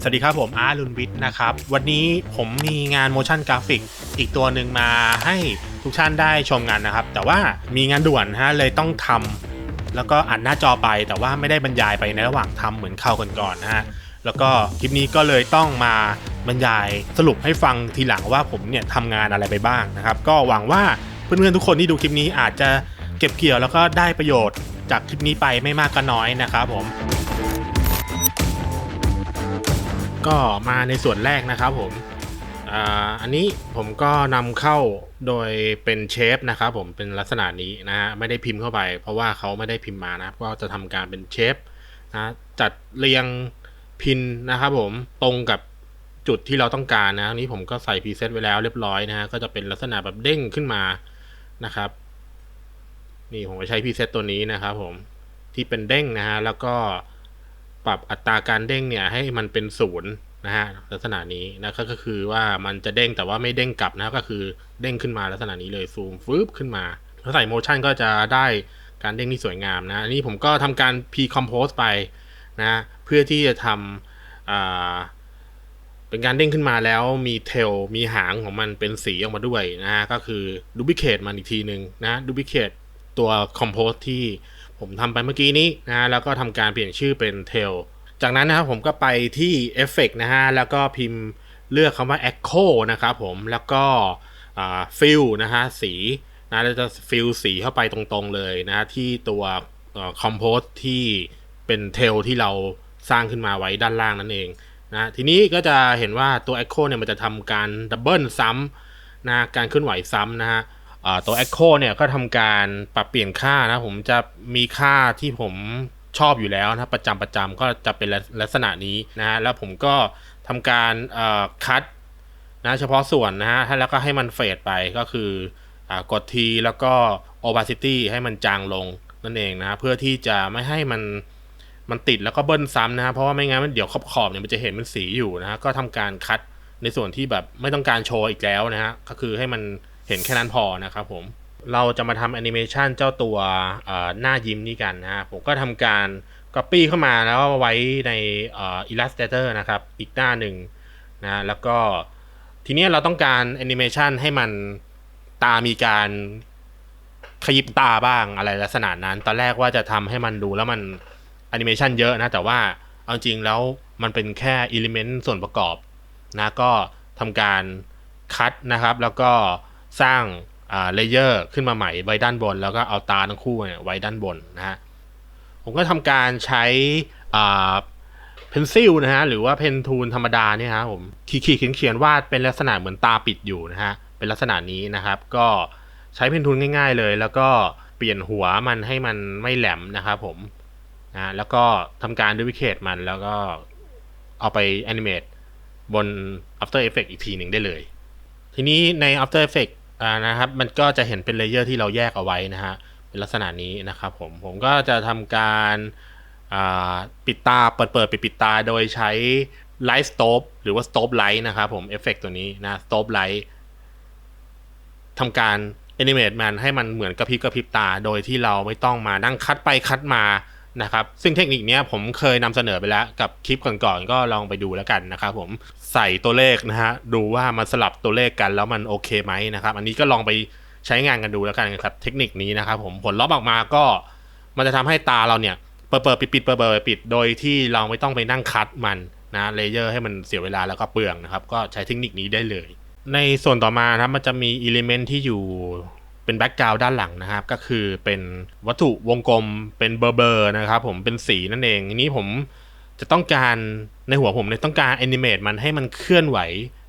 สวัสดีครับผมอาร์ลุนวิทย์นะครับ วันนี้ผมมีงาน motion graphic อีกตัวหนึ่งมาให้ทุกท่านได้ชมกันนะครับ แต่ว่ามีงานด่วนฮะเลยต้องทำแล้วก็อัดหน้าจอไป แต่ว่าไม่ได้บรรยายไปในระหว่างทำเหมือนคราวก่อนๆนะฮะแล้วก็คลิปนี้ก็เลยต้องมาบรรยายสรุปให้ฟังทีหลังว่าผมเนี่ยทำงานอะไรไปบ้างนะครับ ก็หวังว่าเพื่อนๆทุกคนที่ดูคลิปนี้อาจจะเก็บเกี่ยวแล้วก็ได้ประโยชน์จากคลิปนี้ไปไม่มากก็น้อยนะครับผม ก็มาในส่วนแรกนะครับผมอันนี้ผมก็นำเข้าโดยเป็นเชฟนะครับผมเป็นลักษณะนี้นะฮะไม่ได้พิมพ์เข้าไป เพราะว่าเขาไม่ได้พิมพ์มานะก็จะทำการเป็นเชฟนะจัดเรียงพินนะครับผมตรงกับจุดที่เราต้องการนะนนี้ผมก็ใส่พรีเซตไว้แล้วเรียบร้อยนะฮะก็จะเป็นลักษณะแบบเด้งขึ้นมานะครับนี่ผมก็ใช้พรีเซตตัวนี้นะครับผมที่เป็นเด้งนะฮะแล้วก็ ปรับอัตราการเด้งเนี่ยให้มันเป็นศูนย์นะฮะลักษณะนี้นะก็คือว่ามันจะเด้งแต่ว่าไม่เด้งกลับนะก็คือเด้งขึ้นมาลักษณะนี้เลยซูมฟึบขึ้นมาถ้าใส่โมชั่นก็จะได้การเด้งที่สวยงามนะอันนี้ผมก็ทำการ pre-compose ไปนะเพื่อที่จะทำเป็นการเด้งขึ้นมาแล้วมีเทลมีหางของมันเป็นสีออกมาด้วยนะฮะก็คือดูบิเคทมันอีกทีหนึ่งนะดูบิเคทตัว compose ที่ ผมทำไปเมื่อกี้นี้นะแล้วก็ทำการเปลี่ยนชื่อเป็น tail จากนั้นนะครับผมก็ไปที่ Effect นะฮะแล้วก็พิมพ์เลือกคำว่า Echo นะครับผมแล้วก็ฟิลนะฮะสีนะเราจะฟิลสีเข้าไปตรงๆเลยนะที่ตัวคอมโพสที่เป็นเทลที่เราสร้างขึ้นมาไว้ด้านล่างนั่นเองนะทีนี้ก็จะเห็นว่าตัว Echo เนี่ยมันจะทำการดับเบิลซ้ำนะการเคลื่อนไหวซ้ำนะฮะ ตัว Echo เนี่ยก็ทำการปรับเปลี่ยนค่านะผมจะมีค่าที่ผมชอบอยู่แล้วนะประจำประจำก็จะเป็นลักษณะนี้นะฮะแล้วผมก็ทำการคัดนะเฉพาะส่วนนะฮะแล้วก็ให้มันเฟดไปก็คืออกดทีแล้วก็ opacity ให้มันจางลงนั่นเองนะเพื่อที่จะไม่ให้มันมันติดแล้วก็เบิ้ลซ้ำนะฮะเพราะว่าไม่งั้นมันเดี๋ยวขอบขอบเนี่ยมันจะเห็นเป็นสีอยู่นะฮะก็ทำการคัดในส่วนที่แบบไม่ต้องการโชว์อีกแล้วนะฮะก็คือให้มัน เห็นแค่นั้นพอนะครับผมเราจะมาทำแอนิเมชันเจ้าตัวหน้ายิ้มนี้กันนะผมก็ทำการ Copy เข้ามาแล้วเอาไว้ในเอ่อ Illustrator นะครับ อีกหน้าหนึ่งนะแล้วก็ทีนี้เราต้องการแอนิเมชันให้มันตามีการขยิบตาบ้างอะไรลักษณะนั้น ตอนแรกว่าจะทำให้มันดูแล้วมันแอนิเมชันเยอะนะ แต่ว่าเอาจริงแล้วมันเป็นแค่อิเลเมนต์ส่วนประกอบนะก็ทำการคัดนะครับแล้วก็ สร้างเลเยอร์ขึ้นมาใหม่ไว้ด้านบน แล้วก็เอาตาทั้งคู่เนี่ยไว้ด้านบนนะฮะผมก็ทำการใช้เพนซิลนะฮะหรือว่าเพนทูลธรรมดาเนี่ยฮะผมขีดขีดเขียนเขียนวาดเป็นลักษณะเหมือนตาปิดอยู่นะฮะเป็นลักษณะนี้นะครับ ก็ใช้เพนทูลง่าย ๆ เลย แล้วก็เปลี่ยนหัวมันให้มันไม่แหลมนะครับผมนะแล้วก็ทำการดูวิเคทมันแล้วก็เอาไปแอนิเมตบน After Effects อีกทีหนึ่งได้เลย ทีนี้ใน After Effects อ่านะครับ มันก็จะเห็นเป็นเลเยอร์ที่เราแยกเอาไว้นะฮะเป็นลักษณะนี้นะครับผมผมก็จะทำการปิดตาเปิดเปิดปิดปิดตาโดยใช้ Light Stop หรือว่า Stop Light นะครับผมเอฟเฟกตัวนี้นะ Stop Light ทำการ Animate มันให้มันเหมือนกระพริบกระพริบตา โดยที่เราไม่ต้องมานั่งคัดไปคัดมานะครับ ซึ่งเทคนิคนี้ผมเคยนำเสนอไปแล้วกับคลิปก่อนๆก็ลองไปดูแล้วกันนะครับผม ใส่ตัวเลขนะฮะดูว่ามันสลับตัวเลขกันแล้วมันโอเคไหมนะครับอันนี้ก็ลองไปใช้งานกันดูแล้วกันครับเทคนิคนี้นะครับผมผลลัพธ์ออกมาก็มันจะทำให้ตาเราเนี่ยเปิดเปิดปิดปิดเปิดเปิดปิดโดยที่เราไม่ต้องไปนั่งคัดมันนะเลเยอร์ให้มันเสียเวลาแล้วก็เปลืองนะครับก็ใช้เทคนิคนี้ได้เลย ในส่วนต่อมาครับมันจะมีอิเลเมนที่อยู่เป็นแบ็กกราวด์ด้านหลังนะครับก็คือเป็นวัตถุวงกลมเป็นเบอร์เบอร์นะครับผมเป็นสีนั่นเองทีนี้ผม จะต้องการในหัวผมเนี่ยต้องการแอนิเมตมันให้มันเคลื่อนไหว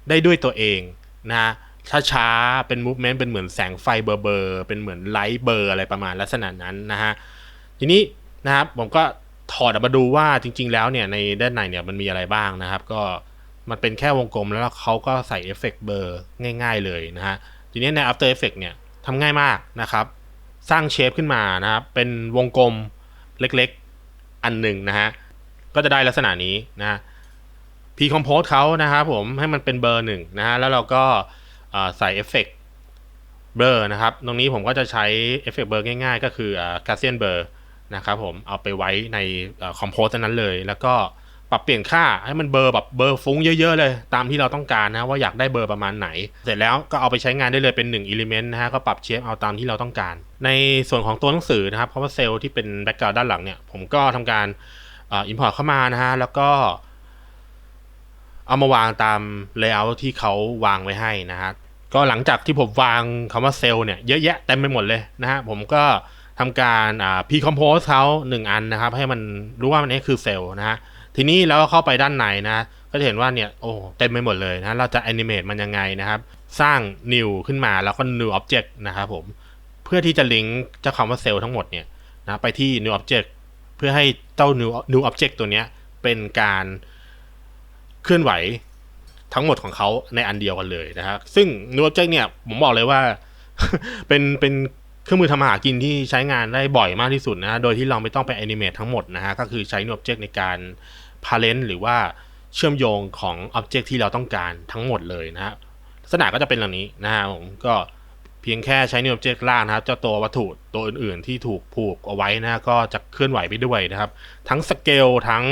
ได้ด้วยตัวเองนะช้าๆ เป็นมูฟเมนต์เป็นเหมือนแสงไฟเบอร์เบอร์เป็นเหมือนไลท์เบอร์อะไรประมาณลักษณะนั้นนะฮะทีนี้นะครับผมก็ถอดออกมาดูว่าจริง ๆ แล้วเนี่ยในด้านในเนี่ยมันมีอะไรบ้างนะครับ ก็มันเป็นแค่วงกลมแล้วเขาก็ใส่เอฟเฟกต์เบอร์ง่าย ๆ เลยนะฮะทีนี้ใน After Effects เนี่ยทำง่ายมากนะครับ สร้างเชฟขึ้นมานะครับเป็นวงกลมเล็กๆ อันหนึ่งนะฮะ ก็จะได้ลักษณะนี้นะพีคอมโพสเขานะครับผมให้มันเป็นเบอร์หนึ่งนะฮะแล้วเราก็ใส่เอฟเฟกต์เบอร์นะครับ ตรงนี้ผมก็จะใช้เอฟเฟกต์เบอร์ง่ายๆ ก็คือ g a u s s i a n เบอร์นะครับผมเอาไปไว้ในคอมโพสนั้นเลย แล้วก็ปรับเปลี่ยนค่าให้มันเบอร์แบบเบอร์ฟุ้งเยอะๆเลย ตามที่เราต้องการนะว่าอยากได้เบอร์ประมาณไหน เสร็จแล้วก็เอาไปใช้งานได้เลยเป็น1 element นะฮะก็ปรับเชฟเอาตามที่เราต้องการ ในส่วนของตัวหนังสือนะครับ cover cell ที่เป็นแบ็กกราวด์ด้านหลังเนี่ยผมก็ทำการ อ่า import เข้ามานะฮะ แล้วก็เอามาวางตาม layout ที่เขาวางไว้ให้นะฮะ ก็หลังจากที่ผมวางคำว่าเซลล์เนี่ยเยอะแยะเต็มไปหมดเลยนะฮะ ผมก็ทำการอ่า pre-compose เขาหนึ่งอันนะครับ ให้มันรู้ว่ามันนี้คือเซลล์นะฮะ ทีนี้เราก็เข้าไปด้านในนะ ก็จะเห็นว่าเนี่ยโอ้เต็มไปหมดเลยนะ เราจะ animate มันยังไงนะครับ สร้าง new ขึ้นมาแล้วก็ new object นะครับผม เพื่อที่จะลิงก์เจ้าคำว่าเซลล์ทั้งหมดเนี่ยนะไปที่ new object พื่อให้เจ้า new new object ตัวเนี้ยเป็นการเคลื่อนไหวทั้งหมดของเขาในอันเดียวกันเลยนะครับซึ่ง new object เนี่ยผมบอกเลยว่า เป็นเป็นเครื่องมือทำมาหากินที่ใช้งานได้บ่อยมากที่สุดนะโดยที่เราไม่ต้องไป animate ทั้งหมดนะฮะก็คือใช้ new object ในการ parent หรือว่าเชื่อมโยงของ object ที่เราต้องการทั้งหมดเลยนะฮะลักษณะก็จะเป็นแบบนี้นะฮะผมก็ เพียงแค่ใช้ new object ล่างนะครับ เจ้าตัววัตถุตัวอื่นๆ ที่ถูกผูกเอาไว้นะก็จะเคลื่อนไหวไปด้วยนะครับ ทั้งสเกลทั้ง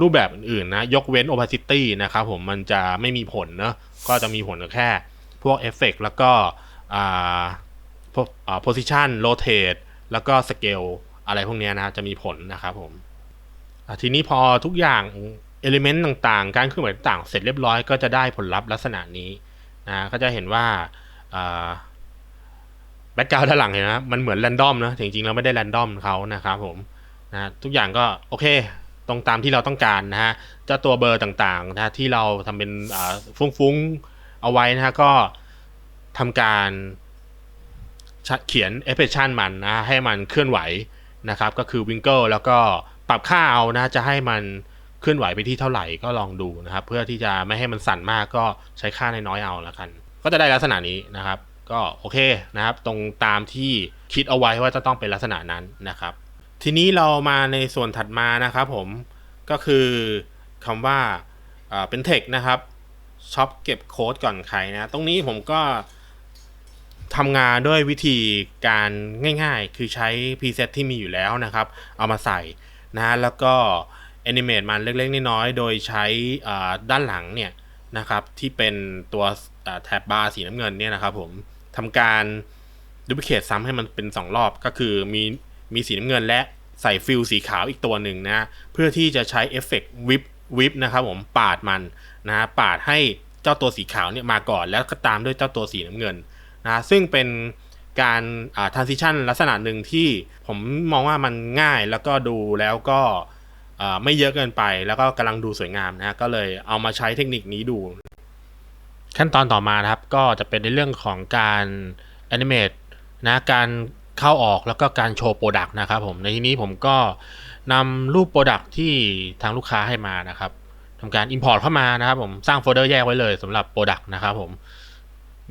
รูปแบบอื่นๆนะ ยกเว้น opacity นะครับผมมันจะไม่มีผลเนอะก็จะมีผลแค่พวกเอฟเฟกแล้วก็พวก position rotate แล้วก็สเกลอะไรพวกนี้นะจะมีผลนะครับผมทีนี้พอทุกอย่างเอลิเมนต์ต่างๆ การเคลื่อนไหวต่างๆเสร็จเรียบร้อยก็จะได้ผลลัพธ์ลักษณะนี้นะก็จะเห็นว่า แบ็กกราวด์ด้านหลังเห็นไหมมันเหมือนแรนดอมนะจริงๆเราไม่ได้แรนดอมเขานะครับผมนะทุกอย่างก็โอเคตรงตามที่เราต้องการนะฮะเจ้าตัวเบอร์ต่างๆนะที่เราทำเป็นฟุ้งๆเอาไว้นะฮะก็ทำการเขียน expression มันนะให้มันเคลื่อนไหวนะครับก็คือ winkle แล้วก็ปรับค่าเอานะจะให้มันเคลื่อนไหวไปที่เท่าไหร่ก็ลองดูนะครับ เพื่อที่จะไม่ให้มันสั่นมากก็ใช้ค่าน้อยๆเอาละกัน ก็จะได้ลักษณะนี้นะครับ ก็โอเคนะครับ ตรงตามที่คิดเอาไว้ว่าจะต้องเป็นลักษณะนั้นนะครับ ทีนี้เรามาในส่วนถัดมานะครับผมก็คือคำว่าเป็น text นะครับช็อปเก็บโค้ดก่อนใครนะ ตรงนี้ผมก็ทำงานด้วยวิธีการง่ายๆ คือใช้ preset ที่มีอยู่แล้วนะครับ เอามาใส่นะแล้วก็ animate มันเล็กๆน้อยๆโดยใช้ด้านหลังเนี่ยนะครับ ที่เป็นตัว แท็บบาร์สีน้ำเงินเนี่ยนะครับผมทำการดูพิเคทซ้ำให้มันเป็น 2 รอบก็คือมีมีสีน้ำเงินและใส่ฟิลสีขาวอีกตัวหนึ่งนะเพื่อที่จะใช้เอฟเฟกต์วิบวิบนะครับผมปาดมันนะปาดให้เจ้าตัวสีขาวเนี่ยมาก่อนแล้วก็ตามด้วยเจ้าตัวสีน้ำเงินนะซึ่งเป็นการอ่า transition ลักษณะหนึ่งที่ผมมองว่ามันง่ายแล้วก็ดูแล้วก็ไม่เยอะเกินไป แล้วก็กำลังดูสวยงามนะก็เลยเอามาใช้เทคนิคนี้ดู ขั้นตอนต่อมานะครับ ก็จะเป็นในเรื่องของการ animate นะการเข้าออกแล้วก็การโชว์โปรดักต์นะครับผมในที่นี้ผมก็นำรูปโปรดักต์ที่ทางลูกค้าให้มานะครับทำการ Import เข้ามานะครับผมสร้างโฟลเดอร์แยกไว้เลยสำหรับโปรดักต์นะครับผม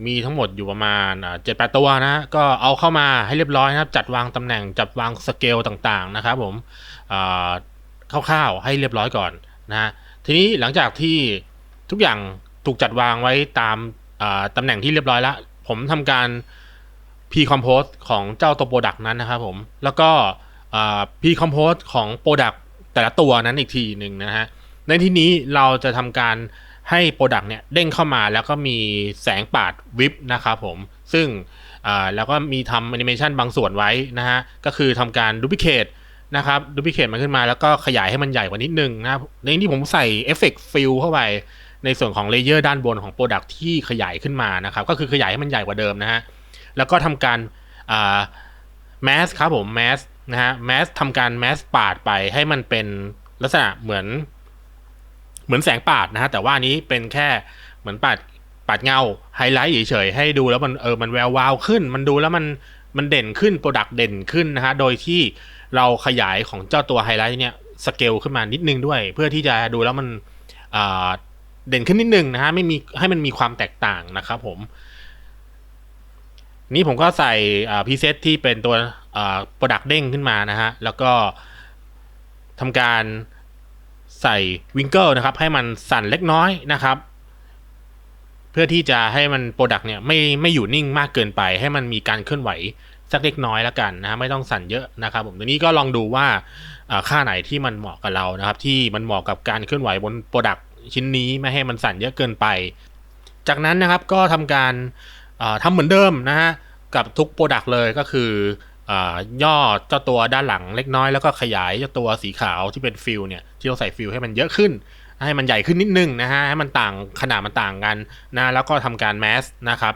มีทั้งหมดอยู่ประมาณเจ็ดแปดตัวนะก็เอาเข้ามาให้เรียบร้อยนะครับ จัดวางตำแหน่งจัดวางสเกลต่างๆนะครับผมคร่าวๆให้เรียบร้อยก่อนนะทีนี้หลังจากที่ทุกอย่าง ถูกจัดวางไว้ตามตำแหน่งที่เรียบร้อยแล้ว ผมทำการ pre-compose ของเจ้าตัวโปรดักต์นั้นนะครับผม แล้วก็ pre-compose ของโปรดักต์แต่ละตัวนั้นอีกทีหนึ่งนะฮะ ในที่นี้เราจะทำการให้โปรดักต์เนี่ยเด้งเข้ามาแล้วก็มีแสงปาดวิบนะครับผม ซึ่งแล้วก็มีทำแอนิเมชันบางส่วนไว้นะฮะ ก็คือทำการดูพิเคทนะครับดูพิเคทมันขึ้นมาแล้วก็ขยายให้มันใหญ่กว่านิดนึงนะในที่ผมใส่เอฟเฟกต์ฟิลเข้าไป ในส่วนของเลเยอร์ด้านบนของโปรดักที่ขยายขึ้นมานะครับ ก็คือขยายให้มันใหญ่กว่าเดิมนะฮะ แล้วก็ทำการแมสครับผมแมสนะฮะแมสทำการแมสปาดไปให้มันเป็นลักษณะเหมือน เหมือนแสงปาดนะฮะ แต่ว่านี้เป็นแค่เหมือนปาดปาดเงาไฮไลท์เฉยๆให้ดูแล้วมันเออมันแวววาวขึ้น มันดูแล้วมันมันเด่นขึ้นโปรดักต์เด่นขึ้นนะฮะ โดยที่เราขยายของเจ้าตัวไฮไลท์เนี่ยสเกลขึ้นมานิดนึงด้วย เพื่อที่จะดูแล้วมัน เด่นขึ้นนิดนึงนะฮะไม่มีให้มันมีความแตกต่างนะครับผม นี่ผมก็ใส่พรีเซตที่เป็นตัวโปรดักเด้งขึ้นมานะฮะ แล้วก็ทำการใส่วิงเกิลนะครับ ให้มันสั่นเล็กน้อยนะครับ เพื่อที่จะให้มันโปรดักเนี่ยไม่ไม่อยู่นิ่งมากเกินไป ให้มันมีการเคลื่อนไหวสักเล็กน้อยแล้วกันนะไม่ต้องสั่นเยอะนะครับ ผมตัวนี้ก็ลองดูว่าอ่าค่าไหนที่มันเหมาะกับเรานะครับ ที่มันเหมาะกับการเคลื่อนไหวบนโปรดัก ชิ้นนี้ไม่ให้มันสั่นเยอะเกินไป จากนั้นนะครับก็ทำการอ่าทำเหมือนเดิมนะฮะกับทุกโปรดักเลยก็คืออย่อเจ้าตัวด้านหลังเล็กน้อยแล้วก็ขยายเจ้าตัวสีขาวที่เป็นฟิลเนี่ยที่เราใส่ฟิลให้มันเยอะขึ้น ให้มันใหญ่ขึ้นนิดนึงนะฮะให้มันต่างขนาดมันต่างกันนะแล้วก็ทำการแมสนะครับ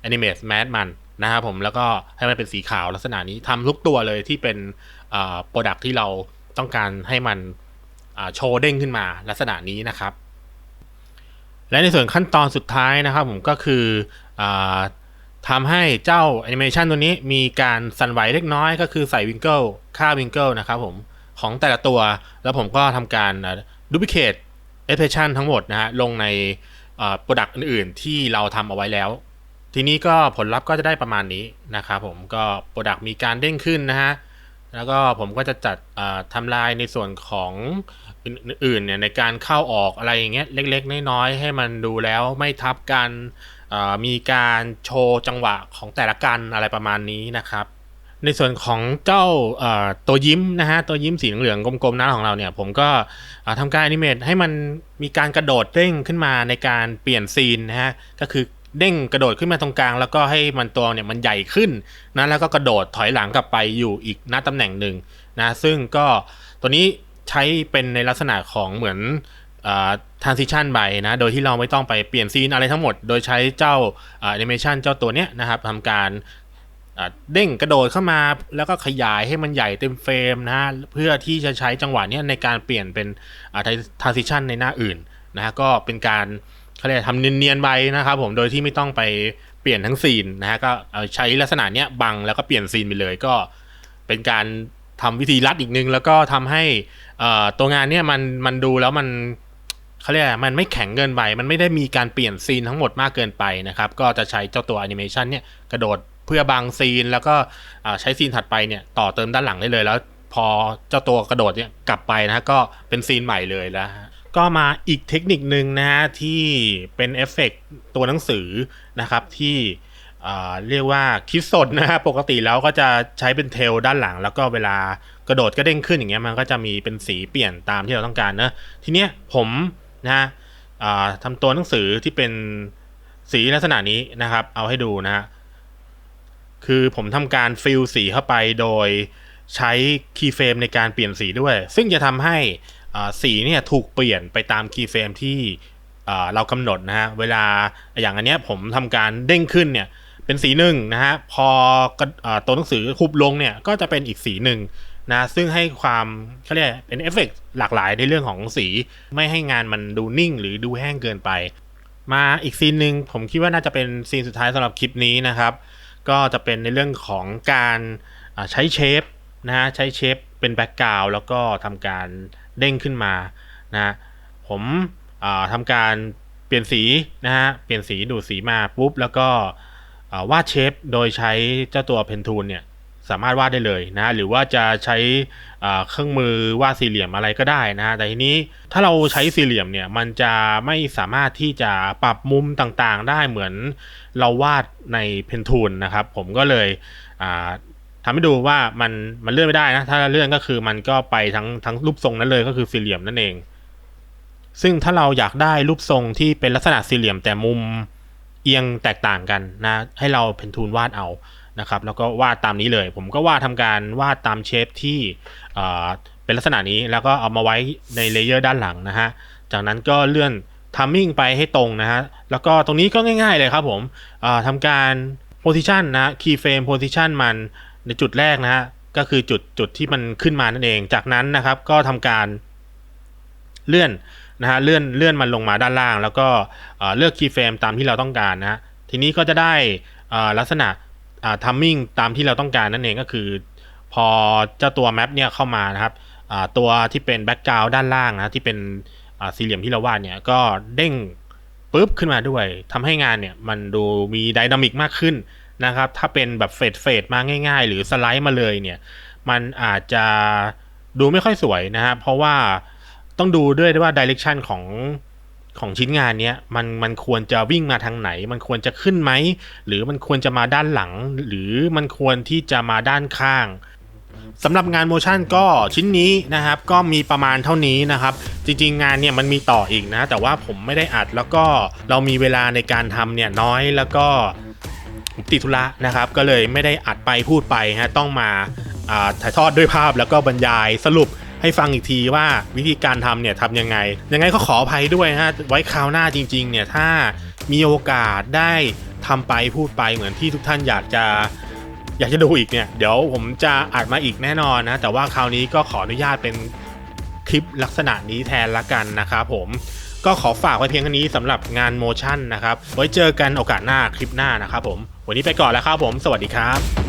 แอนิเมตแมสมันนะครับผมแล้วก็ให้มันเป็นสีขาวลักษณะนี้ทำทุกตัวเลยที่เป็นโปรดักที่เราต้องการให้มัน โชว์เด้งขึ้นมาลักษณะนี้นะครับ และในส่วนขั้นตอนสุดท้ายนะครับผมก็คืออทำให้เจ้าแอนิเมชันตัวนี้มีการสั่นไหวเล็กน้อยก็คือใส่วิงเกิลค่าวิงเกิลนะครับผมของแต่ละตัว แล้วผมก็ทำการดูพิเคทเอฟเฟชันทั้งหมดนะฮะลงในโปรดักต์อื่นๆ ที่เราทำเอาไว้แล้ว ทีนี้ก็ผลลัพธ์ก็จะได้ประมาณนี้นะครับผมก็โปรดักต์มีการเด้งขึ้นนะฮะ แล้วก็ผมก็จะจัดทำลายในส่วนของอื่นๆเนี่ยในการเข้าออกอะไรอย่างเงี้ยเล็กๆ น้อยๆให้มันดูแล้วไม่ทับกันมีการโชว์จังหวะของแต่ละกันอะไรประมาณนี้นะครับ ในส่วนของเจ้าตัวยิ้มนะฮะตัวยิ้มสีเหลืองๆกลมๆหน้าของเราเนี่ย ผมก็ทำการแอนิเมตให้มันมีการกระโดดเด้งขึ้นมาในการเปลี่ยนซีนนะฮะก็คือ เด้งกระโดดขึ้นมาตรงกลาง แล้วก็ให้มันตัวเนี่ยมันใหญ่ขึ้นนะแล้วก็กระโดดถอยหลังกลับไปอยู่อีกหน้าตำแหน่งหนึ่งนะซึ่งก็ตัวนี้ใช้เป็นในลักษณะของเหมือนอ่า transition ไปนะโดยที่เราไม่ต้องไปเปลี่ยนซีนอะไรทั้งหมด โดยใช้เจ้าแอนิเมชันเจ้าตัวเนี้ยนะครับทำการเด้งกระโดดเข้ามาแล้วก็ขยายให้มันใหญ่เต็มเฟรมนะเพื่อที่จะใช้จังหวะนี้ในการเปลี่ยนเป็นอ่า transition ในหน้าอื่นนะก็เป็นการ เขาเรียกทำเนียนๆไปนะครับผมโดยที่ไม่ต้องไปเปลี่ยนทั้งซีนนะฮะก็เอาใช้ลักษณะเนี้ยบังแล้วก็เปลี่ยนซีนไปเลยก็เป็นการทำวิธีลัดอีกนึง แล้วก็ทำให้อ่าตัวงานเนี้ยมันมันดูแล้วมันเขาเรียกมันไม่แข็งเกินไป มันไม่ได้มีการเปลี่ยนซีนทั้งหมดมากเกินไปนะครับ ก็จะใช้เจ้าตัวแอนิเมชันเนี่ยกระโดดเพื่อบางซีน แล้วก็ใช้ซีนถัดไปเนี่ยต่อเติมด้านหลังได้เลยแล้วพอเจ้าตัวกระโดดเนี่ยกลับไปนะฮะก็เป็นซีนใหม่เลยแล้วฮะ ก็มาอีกเทคนิคนึงนะฮะที่เป็นเอฟเฟกต์ตัวหนังสือนะครับที่อ่าเรียกว่าคิดสดนะฮะปกติแล้วก็จะใช้เป็นเทลด้านหลัง แล้วก็เวลากระโดดก็เด้งขึ้นอย่างเงี้ยมันก็จะมีเป็นสีเปลี่ยนตามที่เราต้องการนะทีเนี้ยผมนะฮะอ่าทำตัวหนังสือที่เป็นสีลักษณะนี้นะครับ เอาให้ดูนะฮะคือผมทำการฟิลสีเข้าไปโดยใช้คีย์เฟรมในการเปลี่ยนสีด้วย ซึ่งจะทำให้ สีเนี่ยถูกเปลี่ยนไปตามคีย์เฟรมที่เรากำหนดนะฮะ เวลาอย่างอันเนี้ยผมทำการเด้งขึ้นเนี่ยเป็นสีหนึ่งนะฮะ พอกระตัวหนังสือคุบลงเนี่ยก็จะเป็นอีกสีหนึ่งนะซึ่งให้ความเขาเรียกเป็นเอฟเฟกต์หลากหลายในเรื่องของสีไม่ให้งานมันดูนิ่งหรือดูแห้งเกินไป มาอีกซีนหนึ่งผมคิดว่าน่าจะเป็นซีนสุดท้ายสำหรับคลิปนี้นะครับ ก็จะเป็นในเรื่องของการใช้เชฟนะฮะใช้เชฟเป็นแบ็กกราวแล้วก็ทำการ เด้งขึ้นมานะผมทำการเปลี่ยนสีนะฮะเปลี่ยนสีดูดสีมาปุ๊บแล้วก็วาดเชฟโดยใช้เจ้าตัวเพนทูลเนี่ยสามารถวาดได้เลยนะหรือว่าจะใช้เครื่องมือวาดสี่เหลี่ยมอะไรก็ได้นะฮะแต่ทีนี้ถ้าเราใช้สี่เหลี่ยมเนี่ยมันจะไม่สามารถที่จะปรับมุมต่างๆ ได้เหมือนเราวาดในเพนทูลนะครับ ผมก็เลย อ่าทำให้ดูว่ามันมันเลื่อนไม่ได้นะ ถ้าเลื่อนก็คือมันก็ไปทั้งทั้งรูปทรงนั้นเลยก็คือสี่เหลี่ยมนั่นเอง ซึ่งถ้าเราอยากได้รูปทรงที่เป็นลักษณะสี่เหลี่ยมแต่มุมเอียงแตกต่างกันนะ ให้เราเพนทูลวาดเอานะครับ แล้วก็วาดตามนี้เลย ผมก็วาดทำการวาดตามเชฟที่อ่าเป็นลักษณะนี้แล้วก็เอามาไว้ในเลเยอร์ด้านหลังนะฮะ จากนั้นก็เลื่อนทัมมิ่งไปให้ตรงนะฮะ แล้วก็ตรงนี้ก็ง่ายๆเลยครับผมอ่าทำการ position นะ key frame position มัน ในจุดแรกนะฮะก็คือจุดจุดที่มันขึ้นมานั่นเอง จากนั้นนะครับ ก็ทำการเลื่อนนะฮะเลื่อนเลื่อนมันลงมาด้านล่าง แล้วก็เลือก key frame ตามที่เราต้องการนะฮะทีนี้ก็จะได้ลักษณะอ่า timing ตามที่เราต้องการนั่นเองก็คือ พอเจ้าตัวแมปเนี่ยเข้ามานะครับตัวที่เป็นแบ็กกราวด์ด้านล่างนะที่เป็นสี่เหลี่ยมที่เราวาดเนี่ยก็เด้งปุ๊บขึ้นมาด้วยทำให้งานเนี่ยมันดูมีไดนามิกมากขึ้น นะครับ ถ้าเป็นแบบเฟดเฟดมาง่าย ๆ หรือสไลด์มาเลยเนี่ย มันอาจจะดูไม่ค่อยสวยนะฮะเพราะว่าต้องดูด้วยว่าดิเรกชันของของชิ้นงานเนี้ยมันมันควรจะวิ่งมาทางไหน มันควรจะขึ้นไหม หรือมันควรจะมาด้านหลัง หรือมันควรที่จะมาด้านข้างสำหรับงานโมชั่นก็ชิ้นนี้นะครับ ก็มีประมาณเท่านี้นะครับ จริงๆ งานเนี่ยมันมีต่ออีกนะ แต่ว่าผมไม่ได้อัดแล้วก็เรามีเวลาในการทำเนี่ยน้อยแล้วก็ ติดธุระนะครับ ก็เลยไม่ได้อัดไปพูดไปฮะต้องมาถ่ายทอดด้วยภาพแล้วก็บรรยายสรุปให้ฟังอีกทีว่าวิธีการทำเนี่ยทำยังไง ยังไงก็ขออภัยด้วยฮะไว้คราวหน้าจริง ๆ เนี่ยถ้ามีโอกาสได้ทำไปพูดไปเหมือนที่ทุกท่านอยากจะอยากจะดูอีกเนี่ยเดี๋ยวผมจะอัดมาอีกแน่นอนนะ แต่ว่าคราวนี้ก็ขออนุญาตเป็นคลิปลักษณะนี้แทนละกันนะครับผมก็ขอฝากไว้เพียงเท่นี้สำหรับงานโมชั่นนะครับ ไว้เจอกันโอกาสหน้าคลิปหน้านะครับผม วันนี้ไปก่อนแล้วครับผม สวัสดีครับ